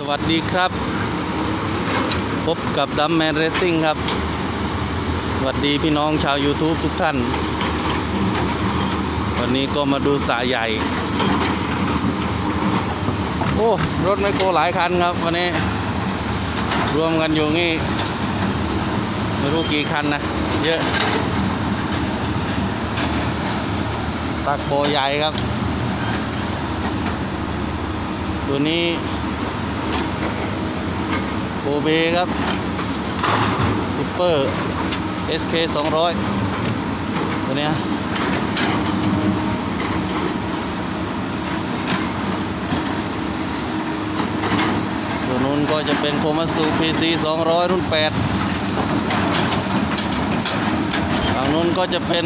สวัสดีครับ พบกับดัมแมนเรซิ่งครับ สวัสดีพี่น้องชาว YouTube ทุกท่าน วันนี้ก็มาดูสายใหญ่ โอ้ รถไมโครหลายคันครับ วันนี้ รวมกันอยู่นี่ ไม่รู้กี่คันนะ เยอะ ตักโบใหญ่ครับ ตัวนี้ โบเบครับซูเปอร์ SK 200 ตัวเนี้ยตัวนู้นก็จะเป็นโคมัตสึ PC 200 รุ่น 8 ฝั่งนู้นก็จะเป็น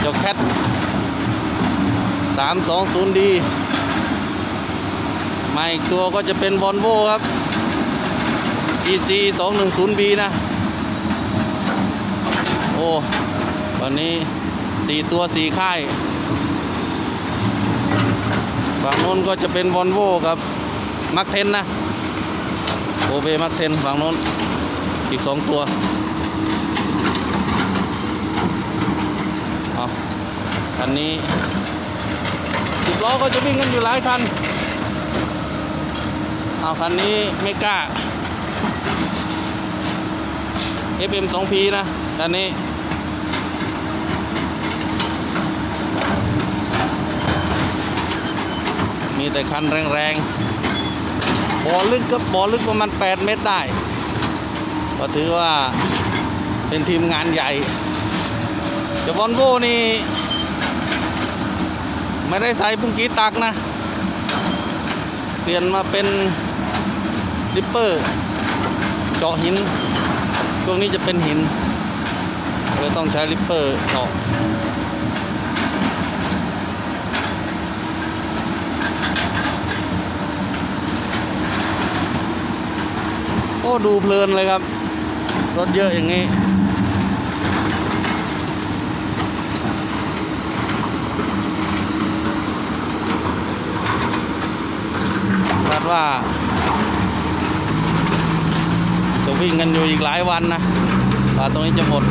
เจ้าแคท 320D มาอีกตัวก็จะเป็น Volvo ครับ EC 210B นะ โอ้ วันนี้4ตัว4ค่ายฝั่งโน้นก็จะเป็น Volvo กับมักเทนนะโอเบมักเทนฝั่งโน้นอีก2ตัวเอาคันนี้สิบล้อก็จะวิ่งกันอยู่หลายคันเอาคันนี้ไม่กล้า FM 2P นะคันนี้มีแต่คันแรงๆบ่อลึกก็บ่อลึกประมาณ 8 เมตรได้ ก็ถือว่าเป็นทีมงานใหญ่แต่วอนโวนี่ ไม่ได้ใส่ปุ้งกีตักนะ เปลี่ยนมาเป็นริปเปอร์ เจาะหิน ช่วงนี้จะเป็นหินเลยต้องใช้ริปเปอร์เจาะโอ้ดูเพลินเลยครับ รถเยอะอย่างนี้คาดว่า จะ วิ่งกันอยู่อีกหลายวันนะกว่าตรงนี้จะหมด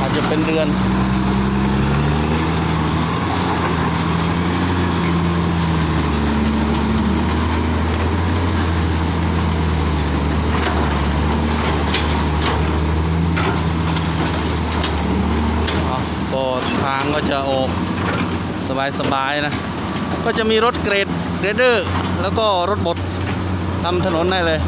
อาจจะเป็นเดือนเอาก็ทางก็จะออกสบายๆนะ ก็จะมีรถเกรดเรเดอร์ แล้วก็รถบดทำถนนได้เลย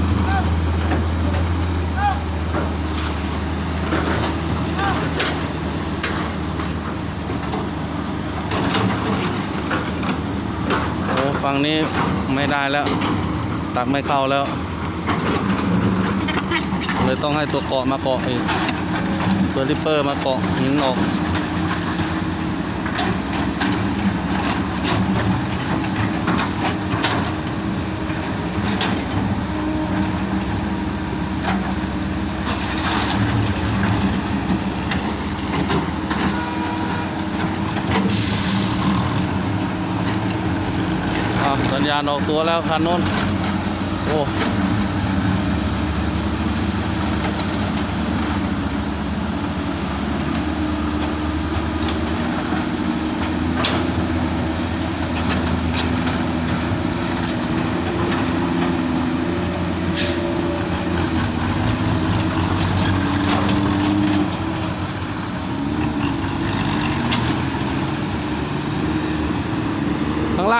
ฝั่งนี้ไม่ได้แล้ว ตักไม่เข้าแล้ว เลยต้องให้ตัวเกาะมาเกาะอีกตัวริปเปอร์มาเกาะหินออก อะสัญญานออกตัวแล้วคันนู้นโอ้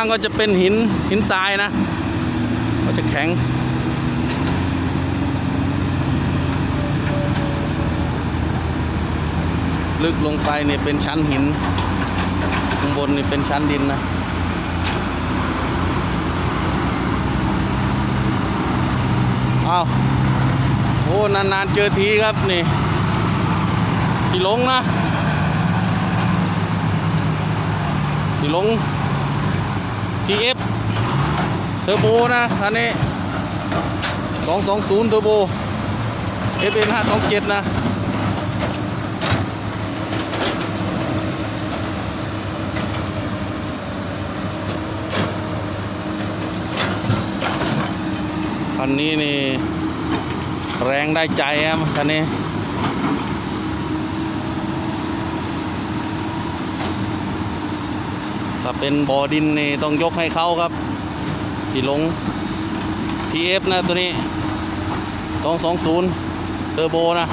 างก็จะเป็นหินหินทรายนะ ก็จะแข็ง ลึกลงไปเนี่ยเป็นชั้นหิน ข้างบนนี่เป็นชั้นดินนะอ้าวโอ้นานๆเจอทีครับนี่พี่ลงนะพี่ลง TF เทอร์โบนะอันนี้ 220เทอร์โบ FN 527 นะคันนี้นี่ แรงได้ใจครับคันนี้ ถ้าเป็นบ่อดินนี่ต้องยกให้เขาครับที่ลง TF นะตัวนี้ 220 เทอร์โบนะ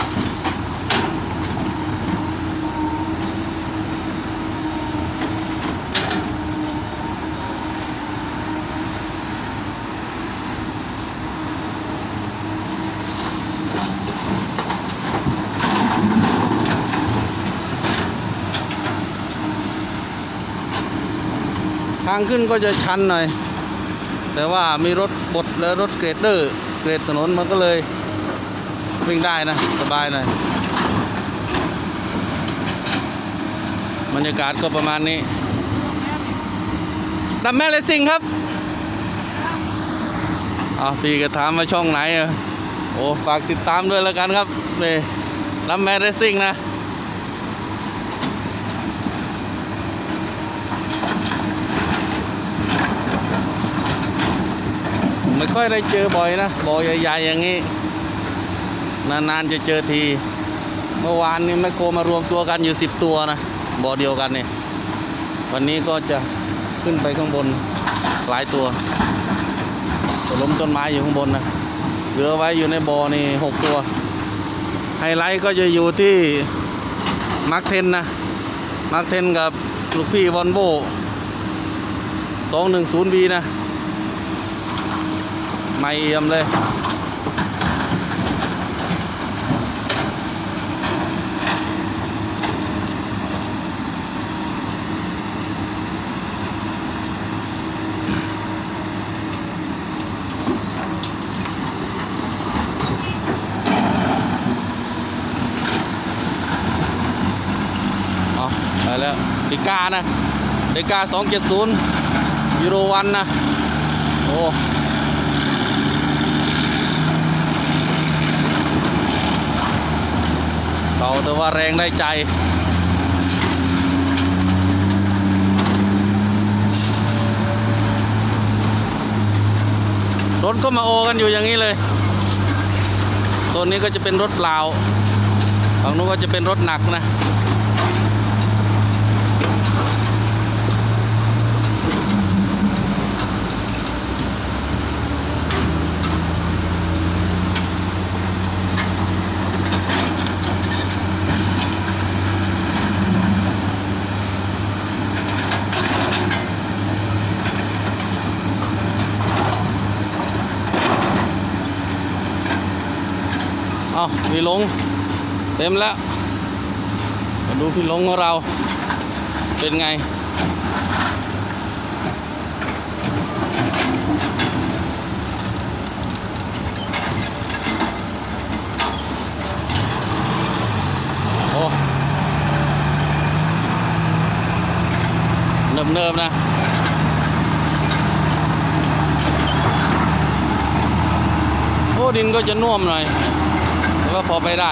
ทางขึ้นก็จะชันหน่อย แต่ว่ามีรถบดและรถเกรดเดอร์เกรดถนนมันก็เลยวิ่งได้นะ สบายหน่อยบรรยากาศก็ประมาณนี้ดัมแม่เลสซิ่งครับอาพี่ก็ถามมาช่องไหนอะโอ้ ฝากติดตามด้วยแล้วกันครับนี่ดัมแม่เลสซิ่งนะ ค่อยได้เจอบ่อยนะบ่อใหญ่ๆอย่างนี้ นานๆจะเจอที เมื่อวานนี้แมคโครมารวมตัวกันอยู่สิบตัวนะบ่อเดียวกันเนี่ยวันนี้ก็จะขึ้นไปข้างบนหลายตัวล้มต้นไม้อยู่ข้างบนนะเหลือไว้อยู่ในบ่อนี่หกตัว ไฮไลท์ก็จะอยู่ที่มาร์คเทนนะมาร์คเทนกับลูกพี่วอลโวสองหนึ่งศูนย์บีนะ ไม่เอี่ยมเลยเอาไปแล้วเดกานะเดกา270ยูโรวันนะ โอ้ เก่าแต่ว่าแรงได้ใจรถก็มาโอกันอยู่อย่างนี้เลยโซนนี้ก็จะเป็นรถเปล่าฝั่งนู้นก็จะเป็นรถหนักนะ พี่ลง เต็มแล้ว มาดูพี่ลงของเรา เป็นไง โอ้เนิบๆนะโอ้ดินก็จะน่วมหน่อย ก็พอไปได้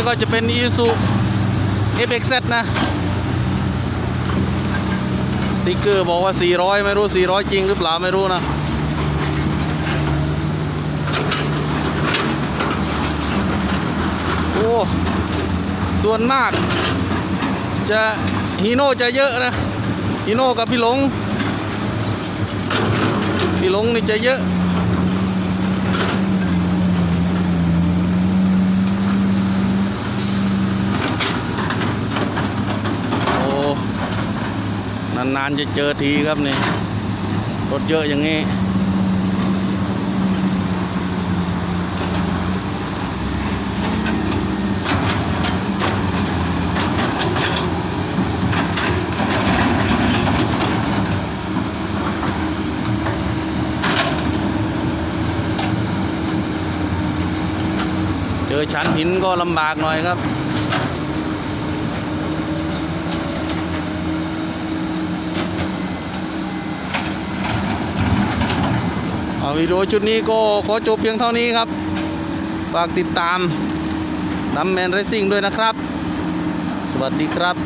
นี้ก็จะเป็น i s u FXZ นะ สติกเกอร์บอกว่า 400 ไม่รู้ 400 จริงหรือเปล่าไม่รู้นะโอ้ส่วนมาก จะฮีโน่จะเยอะนะฮีโน่กับพี่หลง พี่หลงนี่จะเยอะ โอ้ นานๆจะเจอทีครับนี่รถเยอะอย่างนี้เจอชั้นหินก็ลำบากหน่อยครับ เอา วิดีโอชุดนี้ก็ขอจบเพียงเท่านี้ครับ ฝากติดตามดัมแมนเรซิ่งด้วยนะครับ สวัสดีครับ